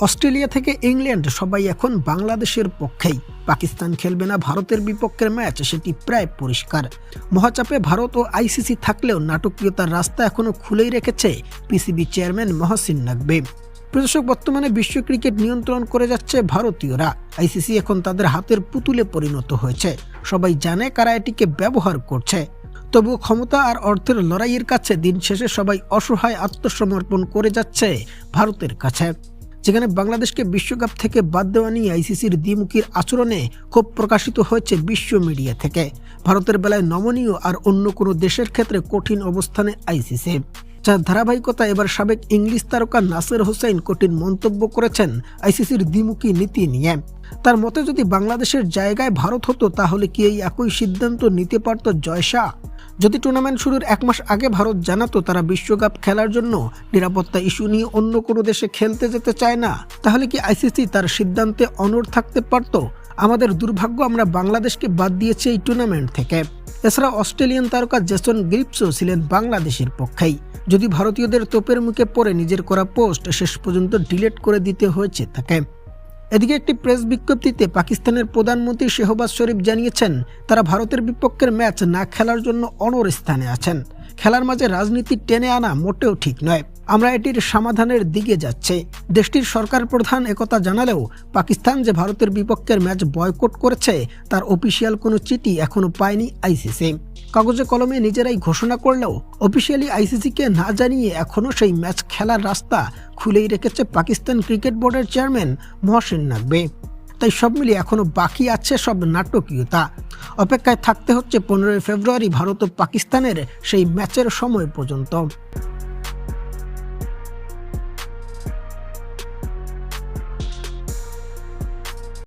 Australia থেকে England, সবাই এখন বাংলাদেশের পক্ষেই। পাকিস্তান খেলবে না ভারতের বিপক্ষের ম্যাচ, সেটি প্রায় পরিষ্কার। মহাচাপে ভারত ও আইসিসি থাকলেও নাটকীয়তার রাস্তা এখনও খুলেই রেখেছে পিসিবি চেয়ারম্যান মহসিন নাকবে প্রদর্শক বর্তমানে বিশ্ব ক্রিকেট নিয়ন্ত্রণ করে যাচ্ছে ভারতীয়রা। আইসিসি এখন তাদের হাতের পুতুলে পরিণত হয়েছে। সবাই জানে কারা এটিকে ব্যবহার করছে। তবুও ক্ষমতা আর অর্থের লড়াইয়ের কাছে দিন শেষে সবাই অসহায় আত্মসমর্পণ করে যাচ্ছে ভারতের কাছে। যেখানে বাংলাদেশকে বিশ্বকাপ থেকে বাদ দেওয়া নিয়ে আইসিসির দ্বিমুখীর আচরণে ক্ষোভ প্রকাশিত হয়েছে বিশ্ব মিডিয়া থেকে। ভারতের বেলায় নমনীয় আর অন্য কোনো দেশের ক্ষেত্রে কঠিন অবস্থানে আইসিসি। যার ধারাবাহিকতা এবার সাবেক ইংলিশ তারকা নাসের হোসেন কঠিন মন্তব্য করেছেন আইসিসির দ্বিমুখী নীতি নিয়ে। তার মতে যদি বাংলাদেশের জায়গায় ভারত হতো তাহলে কি এই একই সিদ্ধান্ত নিতে পারত জয়শা যদি টুর্নামেন্ট শুরুর এক মাস আগে ভারত জানাতো তারা বিশ্বকাপ খেলার জন্য নিরাপত্তা ইস্যু নিয়ে অন্য কোনো দেশে খেলতে যেতে চায় না, তাহলে কি আইসিসি তার সিদ্ধান্তে অনড় থাকতে পারত? আমাদের দুর্ভাগ্য আমরা বাংলাদেশকে বাদ দিয়েছি এই টুর্নামেন্ট থেকে। এছাড়া অস্ট্রেলিয়ান তারকা জেসন গ্রিপসও ছিলেন বাংলাদেশের পক্ষেই। যদি ভারতীয়দের তোপের মুখে পড়ে নিজের করা পোস্ট, শেষ পর্যন্ত ডিলিট করে দিতে হয়েছে তাকে। এদিকে একটি প্রেস বিজ্ঞপ্তিতে পাকিস্তানের প্রধানমন্ত্রী শেহবাজ শরীফ জানিয়েছেন, তারা ভারতের বিপক্ষের ম্যাচ না খেলার জন্য অনর স্থানে আছেন। খেলার মাঝে রাজনীতি টেনে আনা মোটেও ঠিক নয়। আমরা এটির সমাধানের দিকে যাচ্ছে। দেশটির সরকার প্রধান একথা জানালেও পাকিস্তান যে ভারতের বিপক্ষের ম্যাচ বয়কট করেছে, তার অফিসিয়াল কোনো চিঠি এখনও পায়নি আইসিসি। কাগজে কলমে নিজেরাই ঘোষণা করলেও অফিসিয়ালি আইসিসিকে না জানিয়ে এখনও সেই ম্যাচ খেলার রাস্তা খুলেই রেখেছে পাকিস্তান ক্রিকেট বোর্ডের চেয়ারম্যান মহসিন নাকবে তাই সব মিলিয়ে এখনও বাকি আছে সব নাটকীয়তা। অপেক্ষায় থাকতে হচ্ছে পনেরোই ফেব্রুয়ারি ভারত ও পাকিস্তানের সেই ম্যাচের সময় পর্যন্ত।